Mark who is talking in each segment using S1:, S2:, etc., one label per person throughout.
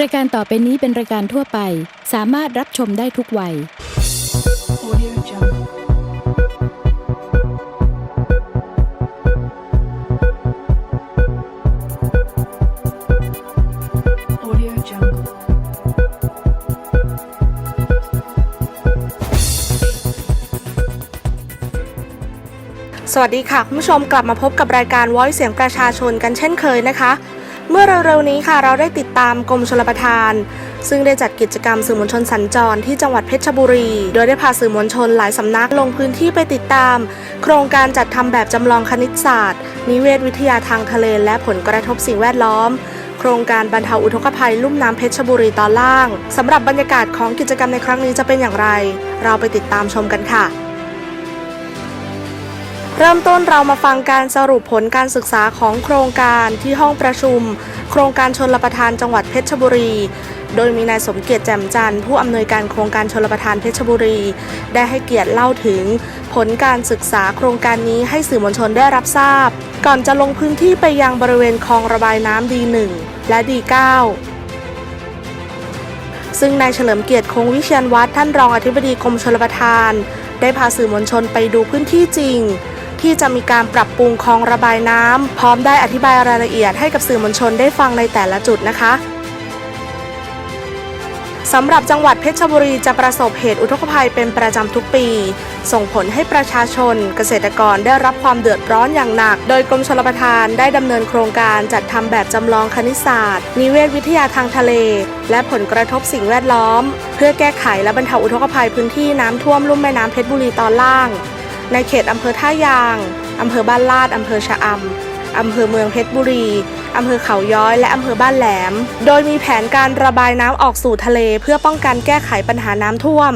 S1: รายการต่อไปนี้เป็นรายการทั่วไป สามารถรับชมได้ทุกวัย
S2: สวัสดีค่ะ คุณผู้ชมกลับมาพบกับรายการ Voice เสียงประชาชนกันเช่นเคยนะคะ เมื่อเร็วๆนี้ค่ะเราได้ติดตามกรมชลประทาน ซึ่งได้จัดกิจกรรมสื่อมวลชนสัญจรที่จังหวัดเพชรบุรี โดยได้พาสื่อมวลชนหลายสำนักลงพื้นที่ไปติดตาม โครงการจัดทำแบบจำลองคณิตศาสตร์ นิเวศวิทยาทางทะเลและผลกระทบสิ่งแวดล้อมโครงการบรรเทาอุทกภัยลุ่มน้ำเพชรบุรีตอนล่างสำหรับบรรยากาศของกิจกรรมในครั้งนี้จะเป็นอย่างไร เราไปติดตามชมกันค่ะ เริ่มต้นเรามาฟังการสรุปผลการศึกษาของโครงการที่ห้องประชุม โครงการชนรประทานจังหวัดเพชรบุรี โดยมีนายสมเกียรติแจ่มจันทร์ผู้อำนวยการโครงการชนรประทานเพชรบุรี ได้ให้เกียรติเล่าถึง ผลการศึกษาโครงการนี้ให้สื่อมวลชนได้รับทราบ ก่อนจะลงพื้นที่ไปยังบริเวณคลองระบายน้ำดีหนึ่งและดีเก้าซึ่งนายเฉลิมเกียรติคงวิเชียนวัฒน์ท่านรองอธิบดีกรมชลประทาน ได้พาสื่อมวลชนไปดูพื้นที่จริง ที่จะมีการปรับปรุงคลองระบายน้ำพร้อมได้อธิบายรายละเอียดให้กับสื่อมวลชนได้ฟังในแต่ละจุดนะคะสำหรับจังหวัดเพชรบุรีจะประสบเหตุอุทกภัยเป็นประจำทุกปี ส่งผลให้ประชาชนเกษตรกรได้รับความเดือดร้อนอย่างหนัก โดยกรมชลประทานได้ดำเนินโครงการจัดทำแบบจำลองคณิตศาสตร์ นิเวศวิทยาทางทะเล และผลกระทบสิ่งแวดล้อม เพื่อแก้ไขและบรรเทาอุทกภัยพื้นที่น้ำท่วมลุ่มแม่น้ำเพชรบุรีตอนล่าง ในเขตอำเภอท่ายาง อำเภอบ้านลาด อำเภอชะอำ อำเภอเมืองเพชรบุรี อำเภอเขาย้อย และอำเภอบ้านแหลม โดยมีแผนการระบายน้ำออกสู่ทะเล เพื่อป้องกันแก้ไขปัญหาน้ำท่วม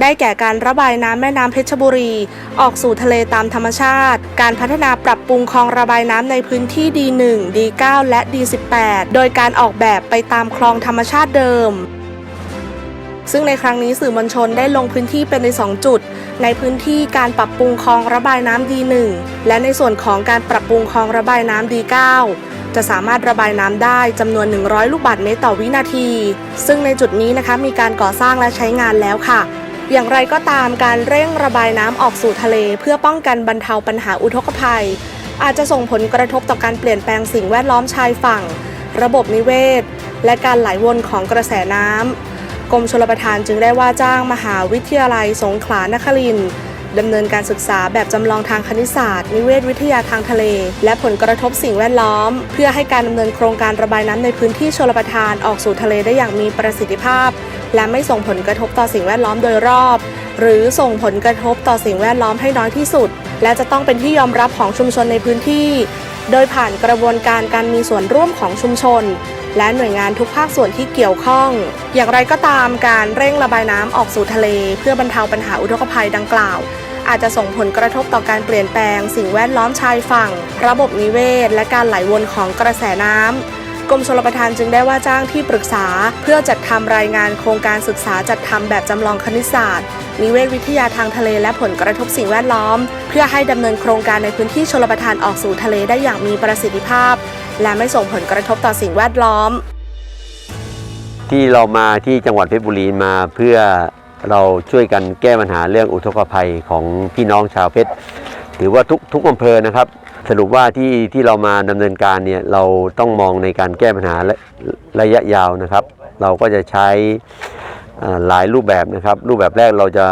S2: ได้แก่การระบายน้ำแม่น้ำเพชรบุรี ออกสู่ทะเลตามธรรมชาติ การพัฒนาปรับปรุงคลองระบายน้ำในพื้นที่ D1 D9 และ D18 โดยการออกแบบไปตามคลองธรรมชาติเดิม ซึ่งในครั้งนี้สื่อมวลชนได้ลงพื้นที่เป็นใน 2 จุด ในพื้นที่การปรับปรุงคลองระบายน้ำดีหนึ่งและในส่วนของการปรับปรุงคลองระบายน้ำดีเก้าจะสามารถระบายน้ำได้จำนวน 100 ลูกบาศก์เมตรต่อวินาที ซึ่งในจุดนี้นะคะมีการก่อสร้างและใช้งานแล้วค่ะ อย่างไรก็ตามการเร่งระบายน้ำออกสู่ทะเล เพื่อป้องกันบรรเทาปัญหาอุทกภัย อาจจะส่งผลกระทบต่อการเปลี่ยนแปลงสิ่งแวดล้อมชายฝั่ง ระบบนิเวศ และการไหลวนของกระแสน้ำ กรมชลประทานจึงได้ว่าจ้างมหาวิทยาลัยสงขลานครินด์ดำเนินการศึกษาแบบจำลองทางคณิตศาสตร์ นิเวศวิทยาทางทะเล และผลกระทบสิ่งแวดล้อม เพื่อให้การดำเนินโครงการระบายน้ำในพื้นที่ชลประทานออกสู่ทะเลได้อย่างมีประสิทธิภาพ และไม่ส่งผลกระทบต่อสิ่งแวดล้อมโดยรอบ หรือส่งผลกระทบต่อสิ่งแวดล้อมให้น้อยที่สุด และจะต้องเป็นที่ยอมรับของชุมชนในพื้นที่ โดยผ่านกระบวนการการมีส่วนร่วมของชุมชน และหน่วยงานทุกภาคส่วนที่เกี่ยวข้อง อย่างไรก็ตามการเร่งระบายน้ำออกสู่ทะเล เพื่อบรรเทาปัญหาอุทกภัยดังกล่าว อาจจะส่งผลกระทบต่อการเปลี่ยนแปลง สิ่งแวดล้อมชายฝั่ง ระบบนิเวศ และการไหลวนของกระแสน้ำกรมชลประทานจึงได้ว่าจ้างที่ปรึกษา เพื่อจัดทำรายงานโครงการศึกษาจัดทำแบบจำลองคณิตศาสตร์ นิเวศวิทยาทางทะเลและผลกระทบสิ่งแวดล้อม เพื่อให้ดำเนินโครงการในพื้นที่ชลประทานออกสู่ทะเลได้อย่างมีประสิทธิภาพ และไม่ส่งผลกระทบต่อสิ่งแวดล้อม
S3: ที่เรามาที่จังหวัดเพชรบุรีมาเพื่อเราช่วยกันแก้ปัญหาเรื่องอุทกภัยของพี่น้องชาวเพชรถือว่าทุกทุกอำเภอนะครับ สรุปว่าที่ที่เรามาดำเนินการเนี่ยเราต้องมองในการแก้ปัญหาระระยะยาวนะครับ เราก็จะใช้หลายรูปแบบนะครับ รูปแบบแรกเราจะ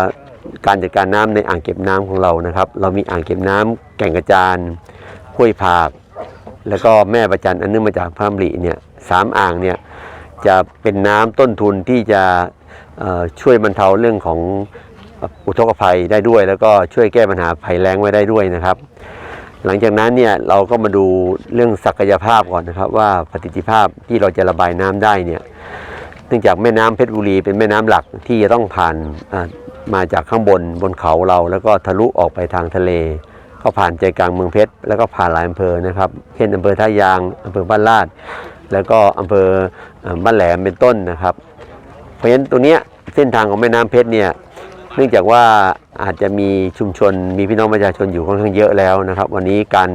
S3: การจัดการน้ำในอ่างเก็บน้ำของเรานะครับ เรามีอ่างเก็บน้ำแก่งกระจานห้วยผาก แล้วก็แม่ประจันอันเนื่องมาจากพระมริเนี่ยสามอ่างเนี่ยจะเป็นน้ำต้นทุนที่จะช่วยบรรเทาเรื่องของอุทกภัยได้ด้วย แล้วก็ช่วยแก้ปัญหาภัยแล้งไว้ได้ด้วยนะครับ หลังจากนั้นเนี่ยเราก็มาดูเรื่องศักยภาพก่อนนะครับ ว่าประสิทธิภาพที่เราจะระบายน้ำได้เนี่ยเนื่องจากแม่น้ำเพชรบุรีเป็นแม่น้ำหลักที่จะต้องผ่านมาจากข้างบนบนเขาเรา แล้วก็ทะลุออกไปทางทะเล ก็ผ่านใจกลางเมืองเพชร แล้วก็ผ่านหลายอำเภอนะครับ เช่นอำเภอท่ายางอำเภอบ้านลาด แล้วก็อำเภอบ้านแหลมเป็นต้นนะครับ เพราะฉะนั้นตรงเนี้ยเส้นทางของแม่น้ำเพชรเนี่ยเนื่องจากว่าอาจจะมีชุมชนมีพี่น้องประชาชนอยู่ค่อนข้างเยอะแล้วนะครับ วันนี้การ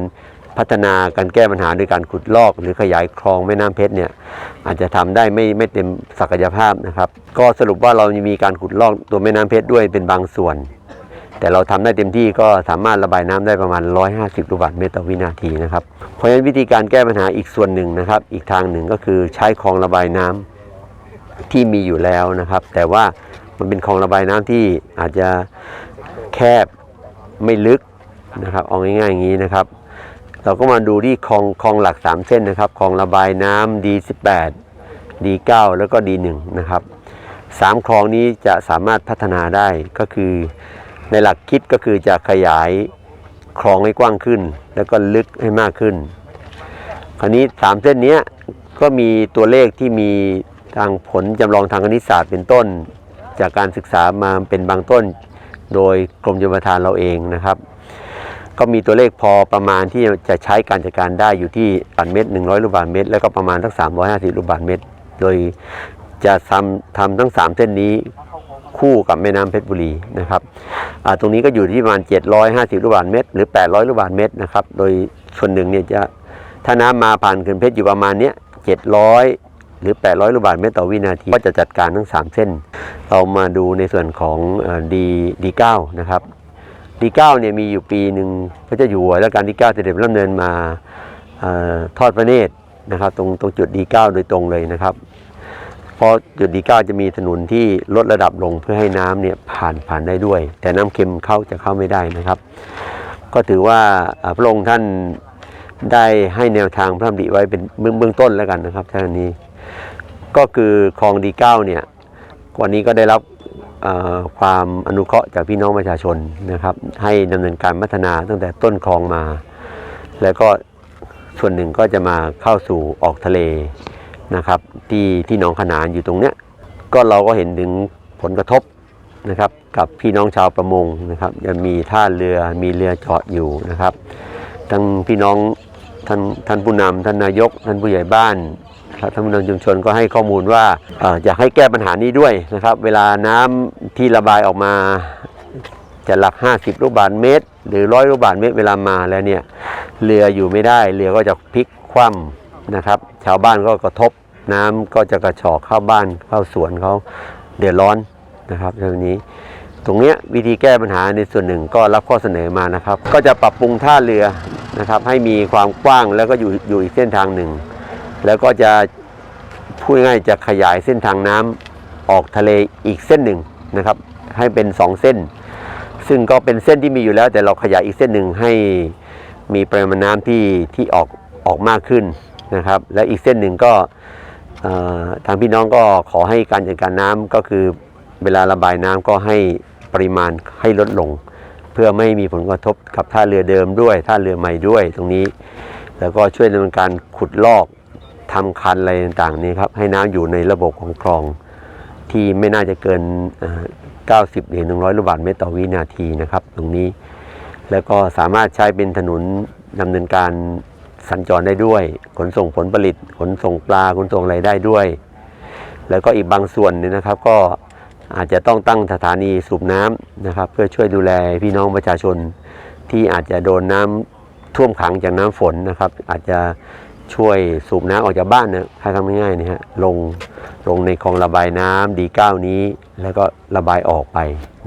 S3: พัฒนาการแก้ปัญหาด้วยการขุดลอกหรือขยายคลองแม่น้ำเพชรเนี่ยอาจจะทำได้ไม่ไม่เต็มศักยภาพนะครับ ก็สรุปว่าเรามีการขุดลอกตัวแม่น้ำเพชรด้วยเป็นบางส่วน แต่เราทำได้เต็มที่ก็สามารถระบายน้ำได้ประมาณ 150 ลูกบาศก์เมตรต่อวินาทีนะครับ เพราะฉะนั้นวิธีการแก้ปัญหาอีกส่วนหนึ่งนะครับ อีกทางหนึ่งก็คือใช้คลองระบายน้ำที่มีอยู่แล้วนะครับ แต่ว่ามันเป็นคลองระบายน้ำที่อาจจะแคบไม่ลึกนะครับเอาง่ายๆอย่างนี้นะครับ เราก็มาดูที่คลองคลองหลัก 3 เส้นนะครับคลองระบายน้ำ D18 D9 แล้วก็ D1 นะครับสามคลองนี้จะสามารถพัฒนาได้ก็คือ ในหลักคิดก็คือจะขยายคลองให้กว้างขึ้น แล้วก็ลึกให้มากขึ้น คราวนี้สามเส้นนี้ก็มีตัวเลขที่มีทางผลจำลองทางคณิตศาสตร์เป็นต้น จากการศึกษามาเป็นบางต้น โดยกรมชลประทานเราเองนะครับ ก็มีตัวเลขพอประมาณที่จะใช้การจัดการได้อยู่ที่ปันเม็ด100 ลูกบาศก์เมตร แล้วก็ประมาณสัก350 ลูกบาศก์เมตร โดยจะทำทำทั้ง 3 เส้นนี้ คู่กับแม่น้ำเพชรบุรีนะครับตรงนี้ก็อยู่ที่ประมาณ 750 ลูกบาศก์เมตร หรือ 800 ลูกบาศก์เมตรนะครับ โดยส่วนหนึ่งเนี่ยจะถ้าน้ำมาผ่านเขื่อนเพชรอยู่ประมาณเนี้ย700 หรือ 800 ลูกบาศก์เมตรต่อวินาที ก็จะจัดการทั้ง 3 เส้น เรามาดูในส่วนของดีดีเก้านะครับดีเก้าเนี่ยมีอยู่ปีหนึ่งพระเจ้าอยู่หัวและการที่เก้าเสด็จพระดำเนินมาอทอดพระเนตรนะครับ ตรงตรงจุดดีเก้าโดยตรงเลยนะครับ ราะจุดดีเก้าจะมีถนนที่ลดระดับลงเพื่อให้น้ำเนี่ยผ่านผ่านได้ด้วย แต่น้ำเค็มเข้าจะเข้าไม่ได้นะครับ ก็ถือว่าพระองค์ท่านได้ให้แนวทางพระดำริไว้เป็นเบื้องต้นแล้วกันนะครับท่านนี้ ก็คือคลองดีเก้าเนี่ยวันนี้ก็ได้รับความอนุเคราะห์จากพี่น้องประชาชนนะครับ ให้ดำเนินการพัฒนาตั้งแต่ต้นคลองมา แล้วก็ส่วนหนึ่งก็จะมาเข้าสู่ออกทะเล นะครับที่ที่หนองขนานอยู่ตรงเนี้ยก็เราก็เห็นถึงผลกระทบนะครับกับพี่น้องชาวประมงนะครับจะมีท่าเรือมีเรือจอดอยู่นะครับทั้งพี่น้องท่านท่านผู้นำท่านนายก ท่านผู้ใหญ่บ้านครับท่านผู้นำชุมชนก็ให้ข้อมูลว่าออยากให้แก้ปัญหานี้ด้วยนะครับ เวลาน้ำที่ระบายออกมาจะหลัก 50 ลูกบาศก์เมตร หรือร้อยลูกบาศก์เมตรเวลามาแล้วเนี่ยเรืออยู่ไม่ได้เรือก็จะพลิกคว่ำนะครับ ชาวบ้านก็กระทบ น้ำก็จะกระชอกเข้าบ้านเข้าสวนเขาเดือดร้อนนะครับเรื่องนี้ ตรงนี้วิธีแก้ปัญหาในส่วนหนึ่งก็รับข้อเสนอมานะครับ ก็จะปรับปรุงท่าเรือนะครับ ให้มีความกว้างแล้วก็อยู่อยู่อีกเส้นทางหนึ่ง แล้วก็จะพูดง่ายจะขยายเส้นทางน้ำออกทะเลอีกเส้นหนึ่งนะครับ ให้เป็น 2 เส้น ซึ่งก็เป็นเส้นที่มีอยู่แล้ว แต่เราขยายอีกเส้นหนึ่งให้มีปริมาณน้ำที่ที่ออกออกมากขึ้นนะครับ และอีกเส้นหนึ่งก็ ทางพี่น้องก็ขอให้การจัดการน้ำก็คือเวลาระบายน้ำก็ให้ปริมาณให้ลดลง เพื่อไม่มีผลกระทบกับท่าเรือเดิมด้วยท่าเรือใหม่ด้วยตรงนี้ แล้วก็ช่วยดำเนินการขุดลอกทำคันอะไรต่างๆนี้ครับให้น้ำอยู่ในระบบของคลอง ที่ไม่น่าจะเกินเอ่อ90หรือ100 ลูกบาศก์เมตรต่อวินาทีนะครับ ตรงนี้แล้วก็สามารถใช้เป็นถนนดำเนินการ สัญจรได้ด้วย ขนส่งผลผลิต ขนส่งปลาขนส่งอะไรได้ด้วย แล้วก็อีกบางส่วนเนี่ยนะครับ ก็อาจจะต้องตั้งสถานีสูบน้ำนะครับ เพื่อช่วยดูแลพี่น้องประชาชน ที่อาจจะโดนน้ำท่วมขังจากน้ำฝนนะครับ อาจจะช่วยสูบน้ำออกจากบ้านนะถ้าทำง่ายๆนะฮะลงลงในคลองระบายน้ำดีเก้านี้ แล้วก็ระบายออกไป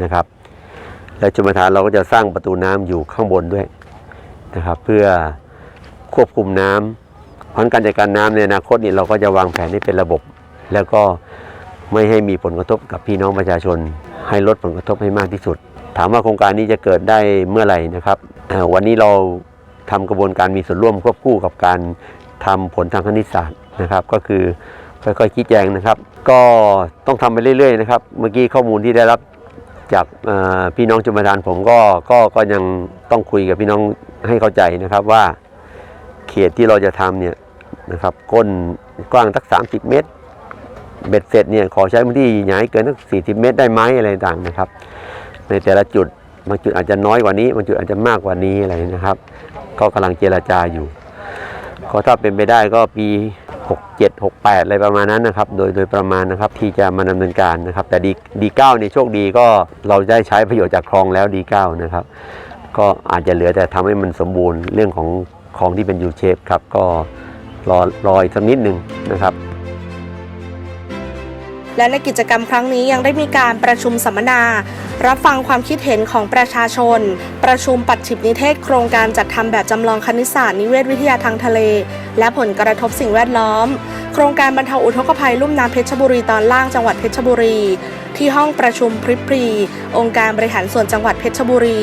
S3: นะครับ และชมประทานเราก็จะสร้างประตูน้ำอยู่ข้างบนด้วยนะครับ เพื่อ ควบคุมน้ำเพราะการจัดการน้ำในอนาคตนี่เราก็จะวางแผนให้เป็นระบบ แล้วก็ไม่ให้มีผลกระทบกับพี่น้องประชาชน ให้ลดผลกระทบให้มากที่สุด ถามว่าโครงการนี้จะเกิดได้เมื่อไหร่นะครับ วันนี้เราทำกระบวนการมีส่วนร่วมควบคู่กับการทำผลทางคณิตศาสตร์นะครับ ก็คือค่อยๆชี้แจงนะครับ ก็ต้องทำไปเรื่อยๆนะครับ เมื่อกี้ข้อมูลที่ได้รับจากพี่น้องจุมทานผมก็ก็ก็ยังต้องคุยกับพี่น้องให้เข้าใจนะครับว่า เขตที่เราจะทำเนี่ยนะครับก้นกว้างสัก 30 เมตร เบ็ดเสร็จเนี่ยขอใช้พื้นที่ใหญ่เกินสัก 40 เมตรได้ไหมอะไรต่างนะครับ ในแต่ละจุดบางจุดอาจจะน้อยกว่านี้บางจุดอาจจะมากกว่านี้อะไรนะครับ ก็กำลังเจรจาอยู่ ก็ถ้าเป็นไปได้ก็ปี 67 68 อะไรประมาณนั้นนะครับ โดยโดยประมาณนะครับที่จะมาดำเนินการนะครับ แต่ดีดีเก้าในโชคดีก็เราได้ใช้ประโยชน์จากคลองแล้วดีเก้านะครับ ก็อาจจะเหลือแต่ทำให้มันสมบูรณ์เรื่องของ คลองที่เป็นยูเชฟครับก็รอรออีกสักนิดหนึ่งนะครับ
S2: และในกิจกรรมครั้งนี้ยังได้มีการประชุมสัมมนา รับฟังความคิดเห็นของประชาชน ประชุมปัดฉิบนิเทศโครงการจัดทำแบบจำลองคณิตศาสตร์นิเวศวิทยาทางทะเล และผลกระทบสิ่งแวดล้อม โครงการบรรเทาอุทกภัยลุ่มน้ำเพชรบุรีตอนล่างจังหวัดเพชรบุรี ที่ห้องประชุมพริบพรี องค์การบริหารส่วนจังหวัดเพชรบุรี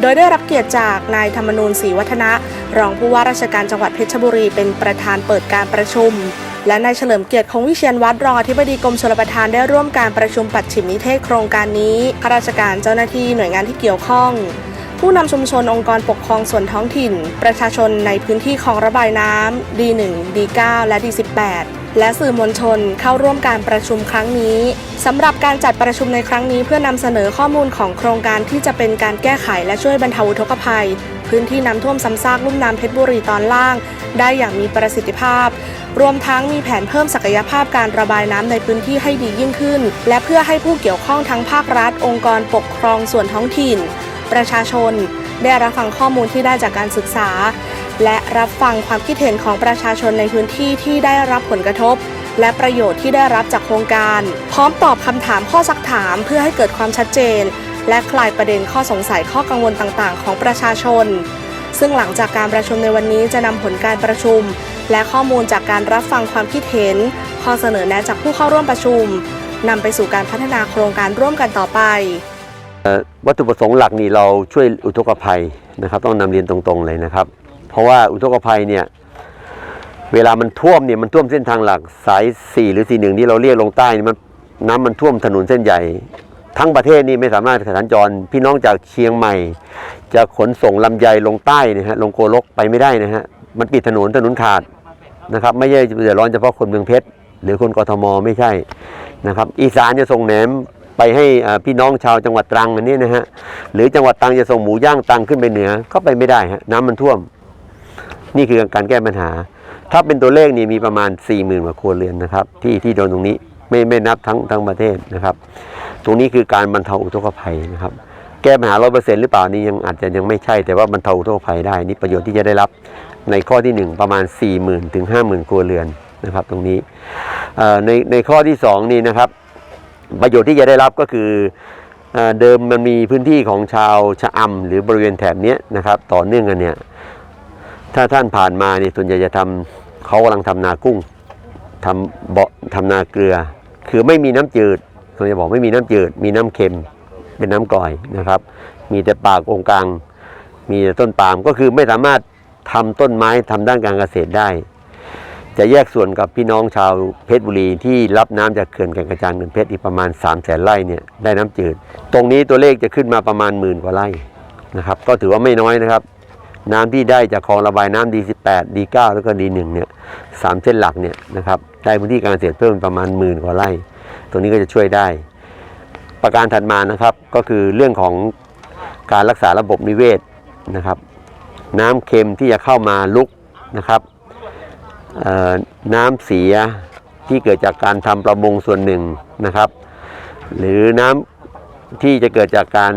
S2: โดยได้รับเกียรติจากนายธรรมนูญศรีวัฒนะ รองผู้ว่าราชการจังหวัดเพชรบุรีเป็นประธานเปิดการประชุม และนายเฉลิมเกียรติคงวิเชียนวัดรองอธิบดีกรมชลประทานได้ร่วมการประชุมปัดฉิมนิเทศโครงการนี้ข้าราชการเจ้าหน้าที่หน่วยงานที่เกี่ยวข้อง ผู้นำชุมชนองค์กรปกครองส่วนท้องถิ่น ประชาชนในพื้นที่คลองระบายน้ำ D1 D9 และ D18 และสื่อมวลชนเข้าร่วมการประชุมครั้งนี้สำหรับการจัดประชุมในครั้งนี้เพื่อนำเสนอข้อมูลของโครงการที่จะเป็นการแก้ไขและช่วยบรรเทาอุทกภัย พื้นที่น้ำท่วมซ้ำซากลุ่มน้ำเพชรบุรีตอนล่าง ได้อย่างมีประสิทธิภาพ รวมทั้งมีแผนเพิ่มศักยภาพการระบายน้ำในพื้นที่ให้ดียิ่งขึ้น และเพื่อให้ผู้เกี่ยวข้องทั้งภาครัฐ องค์กรปกครองส่วนท้องถิ่น ประชาชน ได้รับฟังข้อมูลที่ได้จากการศึกษา และรับฟังความคิดเห็นของประชาชนในพื้นที่ที่ได้รับผลกระทบ และประโยชน์ที่ได้รับจากโครงการ พร้อมตอบคำถามข้อซักถามเพื่อให้เกิดความชัดเจน และคลายประเด็นข้อสงสัยข้อกังวลต่างๆ ของประชาชน ซึ่งหลังจากการประชุมในวันนี้จะนำผลการประชุม และข้อมูลจากการรับฟังความคิดเห็น ข้อเสนอแนะจากผู้เข้าร่วมประชุมนำไปสู่การพัฒนาโครงการร่วมกันต่อไป
S3: วัตถุประสงค์หลักนี่เราช่วยอุทกภัยนะครับ ต้องนำเรียนตรงๆเลยนะครับ เพราะว่าอุทกภัยเนี่ยเวลามันท่วมเนี่ยมันท่วมเส้นทางหลักสาย 4 หรือ4 1ที่เราเรียกลงใต้นี่มันน้ำมันท่วมถนนเส้นใหญ่ ทั้งประเทศนี่ไม่สามารถสัญจรพี่น้องจากเชียงใหม่ จะขนส่งลำไยลงใต้นะฮะลงโกลกไปไม่ได้นะฮะมันปิดถนนถนนขาดนะครับ ไม่ใช่เดือดร้อนเฉพาะคนเมืองเพชรหรือคนกทมไม่ใช่นะครับ อีสานจะส่งแหนม ไปให้พี่น้องชาวจังหวัดตรังอันนี้นะฮะหรือจังหวัดตรังจะส่งหมูย่างตรังขึ้นไปเหนือก็ไปไม่ได้ฮะน้ำมันท่วม นี่คือการแก้ปัญหา ถ้าเป็นตัวเลขนี่มีประมาณ 4 0,000กว่าครัวเรือนนะครับ ที่ที่โดนตรงนี้ไม่ไม่นับทั้งทั้งประเทศนะครับ ตรงนี้คือการบรรเทาอุทกภัยนะครับ แก้ปัญหาร้อยเปอร์เซ็นต์หรือเปล่านี่ยังอาจจะยังไม่ใช่แต่ว่าบรรเทาอุทกภัยได้นี่ประโยชน์ที่จะได้รับในข้อที่ 1 ประมาณ 4 0,000 ถึง 50,000 ครัวเรือนนะครับ ตรงนี้ในในข้อที่สองนี่นะครับ ประโยชน์ที่จะได้รับก็คือเอ่อเดิมมันมีพื้นที่ของชาวชะอำหรือบริเวณแถบนี้นะครับต่อเนื่องกันเนี่ยถ้าท่านผ่านมาเนี่ยส่วนใหญ่จะทำเขากำลังทำนากุ้งทำเบาะทำนาเกลือ คือไม่มีน้ำจืดเขาจะบอกไม่มีน้ำจืด มีน้ำเค็มเป็นน้ำกร่อยนะครับ มีแต่ป่าโกงกลาง มีแต่ต้นปาล์มก็คือไม่สามารถทำต้นไม้ทำด้านการเกษตรได้ จะแยกส่วนกับพี่น้องชาวเพชรบุรีที่รับน้ำจากเขื่อนแก่งกระจานเงินเพชรอีกประมาณ3 0 0แสนไร่เนี่ยได้น้ำจืด ตรงนี้ตัวเลขจะขึ้นมาประมาณหมื่นกว่าไร่นะครับก็ถือว่าไม่น้อยนะครับ น้ำที่ได้จากคลองระบายน้ำ D18 D9 แล้วก็ D1 เนี่ยสามเส้นหลักเนี่ยนะครับได้พื้นที่การเกษตรเพิ่มประมาณหมื่นกว่าไร่ ตรงนี้ก็จะช่วยได้ ประการถัดมานะครับก็คือเรื่องของการรักษาระบบนิเวศนะครับ น้ำเค็มที่จะเข้ามาลุกนะครับ น้ำเสียที่เกิดจากการทำประมงส่วนหนึ่งนะครับ หรือน้ำที่จะเกิดจากการ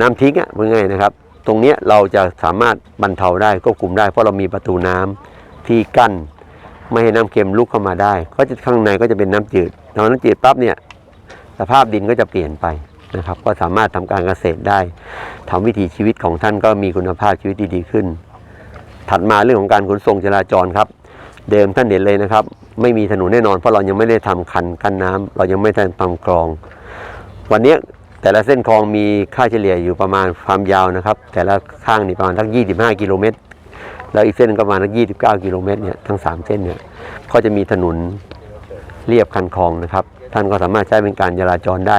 S3: น้ำทิ้งอะพูดง่ายๆนะครับ ตรงนี้เราจะสามารถบรรเทาได้ควบคุมได้ เพราะเรามีประตูน้ำที่กั้นไม่ให้น้ำเค็มลุกเข้ามาได้ก็จะข้างในก็จะเป็นน้ำจืดพอน้ำจืดปั๊บเนี่ยสภาพดินก็จะเปลี่ยนไปนะครับ ก็สามารถทำการเกษตรได้ทำวิถีชีวิตของท่านก็มีคุณภาพชีวิตที่ดีขึ้น ถัดมาเรื่องของการขนส่งจราจรครับ เดิมท่านเห็นเลยนะครับ ไม่มีถนนแน่นอนเพราะเรายังไม่ได้ทำคันกั้นน้ำเรายังไม่ได้ทำคลอง วันนี้แต่ละเส้นคลองมีค่าเฉลี่ยอยู่ประมาณความยาวนะครับ แต่ละข้างนี่ประมาณทั้ง25 กิโลเมตรแล้วอีกเส้นนึงก็ประมาณทั้ง29 กิโลเมตรเนี่ยทั้ง 3 เส้นเนี่ยก็จะมีถนนเรียบคันคลองนะครับ ท่านก็สามารถใช้เป็นการจราจรได้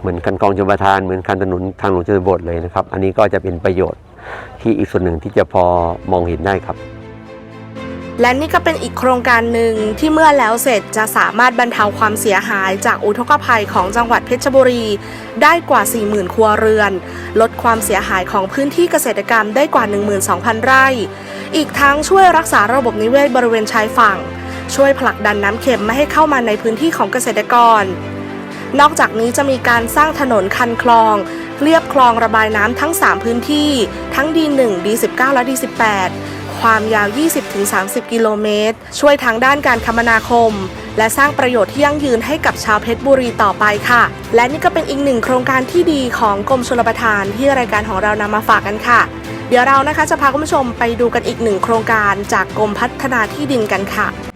S3: เหมือนคันคลองชลประทานเหมือนคันถนนทางหลวงชนบทเลยนะครับ อันนี้ก็จะเป็นประโยชน์ที่อีกส่วนหนึ่งที่จะพอมองเห็นได้ครับ
S2: และนี่ก็เป็นอีกโครงการหนึ่งที่เมื่อแล้วเสร็จจะสามารถบรรเทาความเสียหายจากอุทกภัยของจังหวัดเพชรบุรี ได้กว่า 40,000 ครัวเรือน ลดความเสียหายของพื้นที่เกษตรกรรมได้กว่า 12,000 ไร่ อีกทั้งช่วยรักษาระบบนิเวศบริเวณชายฝั่ง ช่วยผลักดันน้ำเค็มไม่ให้เข้ามาในพื้นที่ของเกษตรกร นอกจากนี้จะมีการสร้างถนนคันคลอง เรียบคลองระบายน้ำทั้ง 3 พื้นที่ ทั้ง D1 D19 และ D18 ความยาว 20-30 กิโลเมตร ช่วยทางด้านการคมนาคม และสร้างประโยชน์ที่ยั่งยืนให้กับชาวเพชรบุรีต่อไปค่ะ และนี่ก็เป็นอีกหนึ่งโครงการที่ดีของกรมชลประทานที่รายการของเรานำมาฝากกันค่ะ เดี๋ยวเรานะคะจะพาคุณผู้ชมไปดูกันอีกหนึ่งโครงการจากกรมพัฒนาที่ดินกันค่ะ